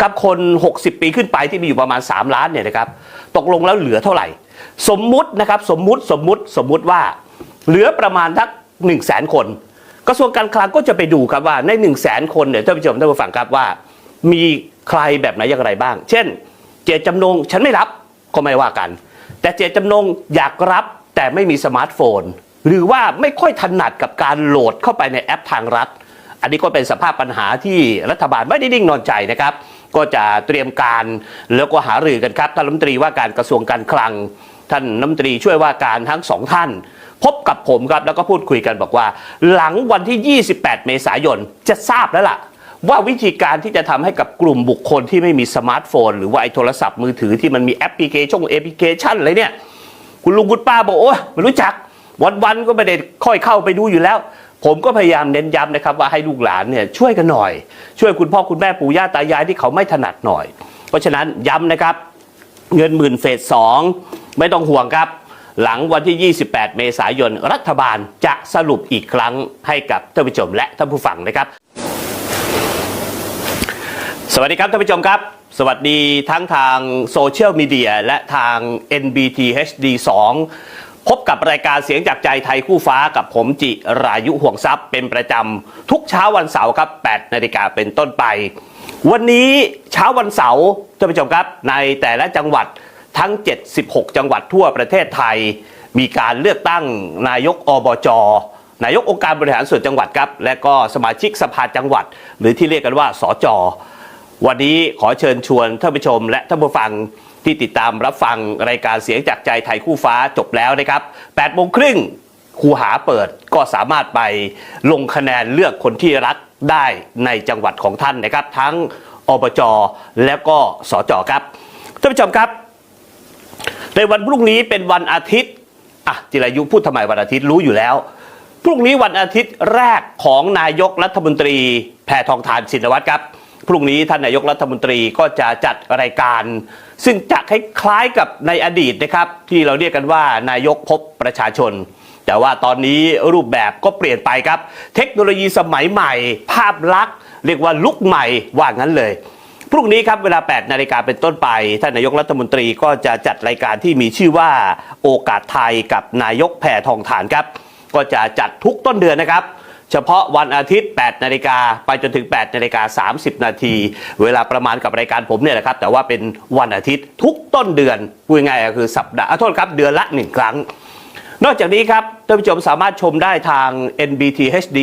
ครับคน 60 ปีขึ้นไปที่มีอยู่ประมาณ 3 ล้านเนี่ยนะครับตกลงแล้วเหลือเท่าไหร่ สมมุตินะครับสมมุติสมมุติสมมุติว่า เหลือประมาณทัก1 0 0 0 0แสนคน กระทรวงการคลังก็จะไปดูครับว่าใน 1 0 0 0 0แสนคนเนี่ยท่านผู้ชมท่านผู้ฟังครับว่า มีใครแบบไหนอย่างไรบ้าง เช่น เจตจำนงฉันไม่รับก็ไม่ว่ากัน แต่เจตจำนงอยากรับแต่ไม่มีสมาร์ทโฟน หรือว่าไม่ค่อยถนัดกับการโหลดเข้าไปในแอปทางรัฐ อันนี้ก็เป็นสภาพปัญหาที่รัฐบาลไม่ได้นิ่งนอนใจนะครับ ก็จะเตรียมการแล้วก็หารือกันครับท่านรัฐมนตรีว่าการกระทรวงการคลัง ท่านรัฐมนตรีช่วยว่าการทั้งสองท่าน พบกับผมครับแล้วก็พูดคุยกันบอกว่า หลังวันที่ 28 เมษายนจะทราบแล้วล่ะว่าวิธีการที่จะทำให้กับกลุ่มบุคคลที่ไม่มีสมาร์ทโฟน หรือว่าไอ้โทรศัพท์มือถือที่มันมีแอปพลิเคชันแอปพลิเคชันอะไรเนี่ย คุณลุงคุณป้าบอกโอ้ไม่รู้จัก วันๆก็ไม่ได้ค่อยเข้าไปดูอยู่แล้ว ผมก็พยายามเน้นย้ำนะครับว่าให้ลูกหลานเนี่ยช่วยกันหน่อย ช่วยคุณพ่อคุณแม่ปู่ย่าตายายที่เขาไม่ถนัดหน่อย เพราะฉะนั้นย้ำนะครับเงินหมื่นเฟสสองไม่ต้องห่วงครับ หลังวันที่ 28 เมษายน รัฐบาลจะสรุปอีกครั้งให้กับท่านผู้ชมและท่านผู้ฟังนะครับ สวัสดีครับท่านผู้ชมครับ สวัสดีทั้งทางโซเชียลมีเดียและทาง NBT HD 2 พบกับรายการเสียงจากใจไทยคู่ฟ้ากับผมจิรายุห่วงทรัพย์เป็นประจำ ทุกเช้าวันเสาร์ครับ8นาฬิกาเป็นต้นไป วันนี้เช้าวันเสาร์ท่านผู้ชมครับในแต่ละจังหวัดทั้ง 76 จังหวัดทั่วประเทศไทย มีการเลือกตั้งนายกอบจนายกองค์การบริหารส่วนจังหวัดครับ และก็สมาชิกสภาจังหวัด หรือที่เรียกกันว่าสจวันนี้ขอเชิญชวนท่านผู้ชมและท่านผู้ฟัง ที่ติดตามรับฟังรายการเสียงจากใจไทยคู่ฟ้าจบแล้วนะครับ8โมงครึ่งคูหาเปิดก็สามารถไปลงคะแนนเลือกคนที่รักได้ในจังหวัดของท่านนะครับ ทั้งอบจและก็สจครับท่านผู้ชมครับ ในวันพรุ่งนี้เป็นวันอาทิตย์อะจิรายุพูดทำไมวันอาทิตย์รู้อยู่แล้วพรุ่งนี้วันอาทิตย์แรกของนายกรัฐมนตรีแพทองทานชินวัตรครับ พรุ่งนี้ท่านนายกรัฐมนตรีก็จะจัดรายการ ซึ่งจะคล้ายๆกับในอดีตนะครับ ที่เราเรียกกันว่านายกพบประชาชน แต่ว่าตอนนี้รูปแบบก็เปลี่ยนไปครับ เทคโนโลยีสมัยใหม่ ภาพลักษณ์เรียกว่าลุกใหม่ว่างั้นเลยพรุ่งนี้ครับเวลา 8 นาฬิกาเป็นต้นไป ท่านนายกรัฐมนตรีก็จะจัดรายการที่มีชื่อว่าโอกาสไทยกับนายกแพทองทานครับ ก็จะจัดทุกต้นเดือนนะครับ เฉพาะวันอาทิตย์ 8 นาฬิกาไปจนถึง 8 นาฬิกา 30 นาที เวลาประมาณกับรายการผมเนี่ยแหละครับ แต่ว่าเป็นวันอาทิตย์ทุกต้นเดือนพูดง่ายก็คือสัปดาห์อโทษครับเดือนละ 1 ครั้ง นอกจากนี้ครับท่านผู้ชมสามารถชมได้ทาง NBT HD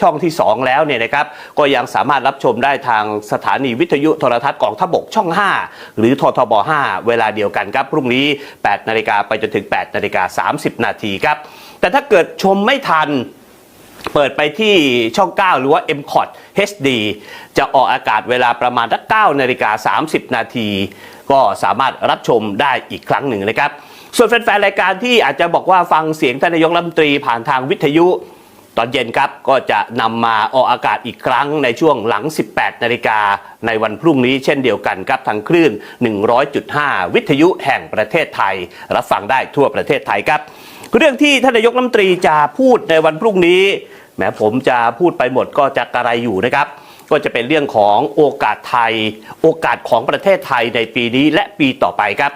ช่องที่ 2 แล้วเนี่ยนะครับ ก็ยังสามารถรับชมได้ทางสถานีวิทยุโทรทัศน์กองทพบกช่อง 5 หรือททบ 5 เวลาเดียวกันครับ พรุ่งนี้ 8 นาฬิกาไปจนถึง 8 นาฬิกา 30 นาทีครับ แต่ถ้าเกิดชมไม่ทัน เปิดไปที่ช่อง 9 หรือว่า m c o t HD จะออกอากาศเวลาประมาณทัก9นาฬิกา30 นาทีก็สามารถรับชมได้อีกครั้งหนึ่งนะครับ ส่วนแฟนๆ รายการที่อาจจะบอกว่าฟังเสียงท่านนายกรัฐมนตรีผ่านทางวิทยุ ตอนเย็นครับก็จะนำมาออกอากาศอีกครั้งในช่วงหลัง 18 นาฬิกาในวันพรุ่งนี้เช่นเดียวกันครับทางคลื่น 100.5 วิทยุแห่งประเทศไทย รับฟังได้ทั่วประเทศไทยครับ เรื่องที่ท่านนายกรัฐมนตรีจะพูดในวันพรุ่งนี้แม้ผมจะพูดไปหมดก็จะกระไรอยู่นะครับ ก็จะเป็นเรื่องของโอกาสไทย โอกาสของประเทศไทยในปีนี้และปีต่อไปครับ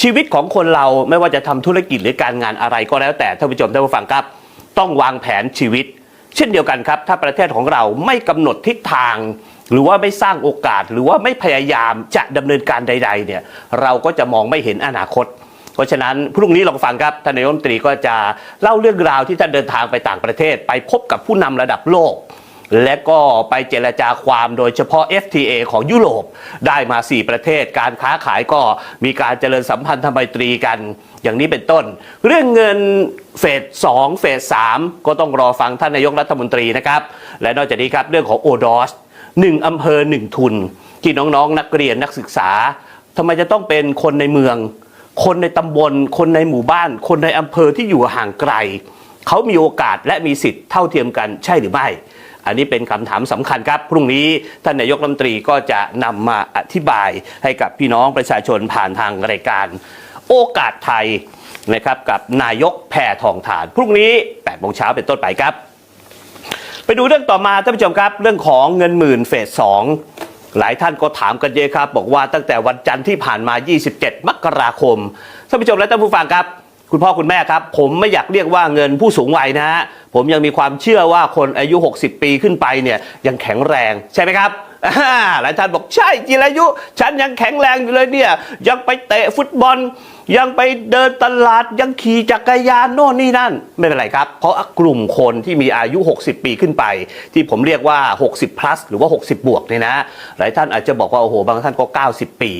ชีวิตของคนเราไม่ว่าจะทำธุรกิจหรือการงานอะไรก็แล้วแต่ท่านผู้ชมท่านผู้ฟังครับ ต้องวางแผนชีวิต เช่นเดียวกันครับ ถ้าประเทศของเราไม่กำหนดทิศทาง หรือว่าไม่สร้างโอกาสหรือว่าไม่พยายามจะดำเนินการใด ๆ เนี่ยเราก็จะมองไม่เห็นอนาคต ราะฉะนั้นพรุ่งนี้ลองฟังครับท่านนายกรัฐมนตรีก็จะเล่าเรื่องราวที่ท่านเดินทางไปต่างประเทศ ไปพบกับผู้นำระดับโลก และก็ไปเจรจาความโดยเฉพาะ FTA ของยุโรปได้มา 4 ประเทศ การค้าขายก็มีการเจริญสัมพันธไมตรีกันอย่างนี้เป็นต้น เรื่องเงินเฟส2เฟส3ก็ต้องรอฟังท่านนายกรัฐมนตรีนะครับและนอกจากนี้ครับเรื่องของโอดอสหนึ่งอำเภอหนึ่งทุน ที่น้องๆนักเรียนนักศึกษาทำไมจะต้องเป็นคนในเมือง คนในตำบล คนในหมู่บ้าน คนในอำเภอที่อยู่ห่างไกล เขามีโอกาสและมีสิทธิ์เท่าเทียมกันใช่หรือไม่ อันนี้เป็นคำถามสำคัญครับ พรุ่งนี้ท่านนายกรัฐมนตรีก็จะนำมาอธิบายให้กับพี่น้องประชาชนผ่านทางรายการ โอกาสไทยนะครับกับนายกแพทองทาน พรุ่งนี้8โมงเช้าเป็นต้นไปครับ ไปดูเรื่องต่อมาท่านผู้ชมครับ เรื่องของเงินหมื่นเฟสสอง หลายท่านก็ถามกันเยอะครับ บอกว่าตั้งแต่วันจันทร์ที่ผ่านมา 27 มกราคมท่านผู้ชมและท่านผู้ฟังครับ คุณพ่อคุณแม่ครับ ผมไม่อยากเรียกว่าเงินผู้สูงวัยนะฮะผมยังมีความเชื่อว่าคนอายุ 60 ปีขึ้นไปเนี่ยยังแข็งแรงใช่ไหมครับ หลายท่านบอกใช่จิรายุ ฉันยังแข็งแรงอยู่เลยเนี่ยยังไปเตะฟุตบอล ยังไปเดินตลาดยังขี่จักรยานโน่นนี่นั่น ไม่เป็นไรครับ เพราะกลุ่มคนที่มีอายุ 60 ปีขึ้นไป ที่ผมเรียกว่า 60 plus หรือว่า 60 บวกเนี่ยนะ หลายท่านอาจจะบอกว่า โอ้โห บางท่านก็ 90 ปี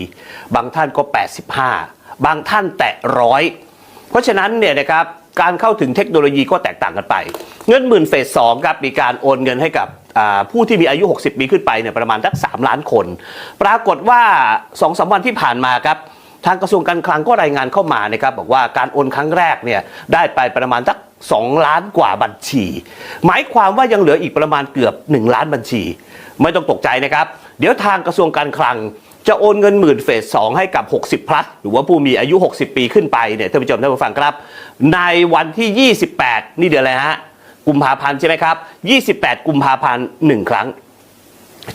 บางท่านก็ 85 บางท่านแตะร้อยเพราะฉะนั้นเนี่ยนะครับการเข้าถึงเทคโนโลยีก็แตกต่างกันไป เงินหมื่นเฟสสองครับมีการโอนเงินให้กับ ผู้ที่มีอายุ 60 ปีขึ้นไปเนี่ยประมาณสัก3ล้านคน ปรากฏว่า2อสวันที่ผ่านมาครับทางกระทรวงการคลังก็รายงานเข้ามานะครับบอกว่าการโอนครั้งแรกเนี่ยได้ไปประมาณสัก 2 ล้านกว่าบัญชี หมายความว่ายังเหลืออีกประมาณเกือบ 1 ล้านบัญชี ไม่ต้องตกใจนะครับ เดี๋ยวทางกระทรวงการคลังจะโอนเงินหมื่นเฟสสองให้กับ 60 พลัส หรือว่าผู้มีอายุ 60 ปีขึ้นไปเนี่ยท่านผู้ชมท่านผู้ฟังครับ ในวันที่ 28 นี่เดือนอะไรฮะ กุมภาพันธ์ใช่ไหมครับ 28 กุมภาพันธ์1ครั้ง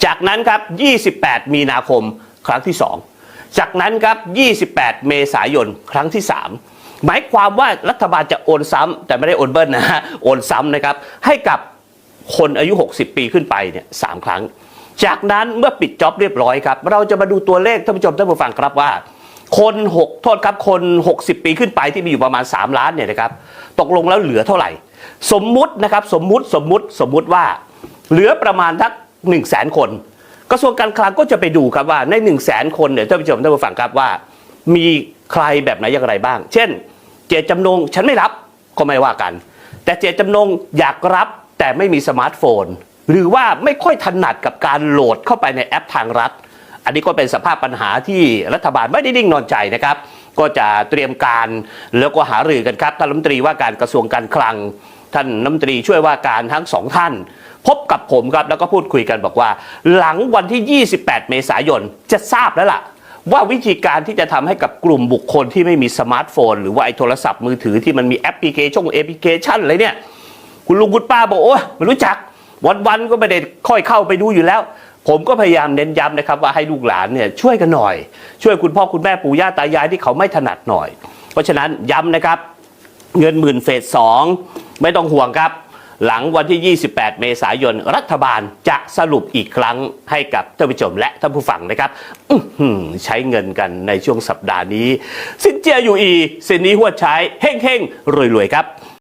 จากนั้นครับ 28 มีนาคมครั้งที่ 2 จากนั้นครับ 28 เมษายนครั้งที่ 3 หมายความว่ารัฐบาลจะโอนซ้ำแต่ไม่ได้โอนเบิ้ลนะฮะโอนซ้ำนะครับให้กับคนอายุ 60 ปีขึ้นไปเนี่ยสามครั้ง จากนั้นเมื่อปิดจ็อบเรียบร้อยครับ เราจะมาดูตัวเลขท่านผู้ชมท่านผู้ฟังครับว่า คน6โทษครับคน 60 ปีขึ้นไปที่มีอยู่ประมาณ 3 ล้านเนี่ยนะครับตกลงแล้วเหลือเท่าไหร่ สมมุตินะครับสมมุติสมมุติสมมุติว่า เหลือประมาณทัก1 0 0 0 0แสนคน กระทรวงการคลังก็จะไปดูครับว่าใน 1 0 0 0 0แสนคนเนี่ยท่านผู้ชมท่านผู้ฟังครับว่า มีใครแบบไหนอย่างไรบ้าง เช่น เจตจำนงฉันไม่รับก็ไม่ว่ากัน แต่เจตจำนงอยากรับแต่ไม่มีสมาร์ทโฟน หรือว่าไม่ค่อยถนัดกับการโหลดเข้าไปในแอปทางรัฐ อันนี้ก็เป็นสภาพปัญหาที่รัฐบาลไม่ได้นิ่งนอนใจนะครับ ก็จะเตรียมการแล้วก็หารือกันครับท่านรัฐมนตรีว่าการกระทรวงการคลัง ท่านรัฐมนตรีช่วยว่าการทั้งสองท่าน พบกับผมครับแล้วก็พูดคุยกันบอกว่า หลังวันที่ 28 เมษายนจะทราบแล้วล่ะว่าวิธีการที่จะทำให้กับกลุ่มบุคคลที่ไม่มีสมาร์ทโฟน หรือว่าไอ้โทรศัพท์มือถือที่มันมีแอปพลิเคชันแอปพลิเคชันอะไรเนี่ย คุณลุงคุณป้าบอกโอ้ยไม่รู้จัก วันๆก็ไม่ได้ค่อยเข้าไปดูอยู่แล้ว ผมก็พยายามเน้นย้ำนะครับว่าให้ลูกหลานเนี่ยช่วยกันหน่อย ช่วยคุณพ่อคุณแม่ปู่ย่าตายายที่เขาไม่ถนัดหน่อย เพราะฉะนั้นย้ำนะครับเงินหมื่นเฟสสองไม่ต้องห่วงครับ หลังวันที่ 28 เมษายน รัฐบาลจะสรุปอีกครั้งให้กับท่านผู้ชมและท่านผู้ฟังนะครับใช้เงินกันในช่วงสัปดาห์นี้ สินเจียอยู่อี สินนี้หัวใช้เฮ่งเฮ่งรวยรวยๆครับ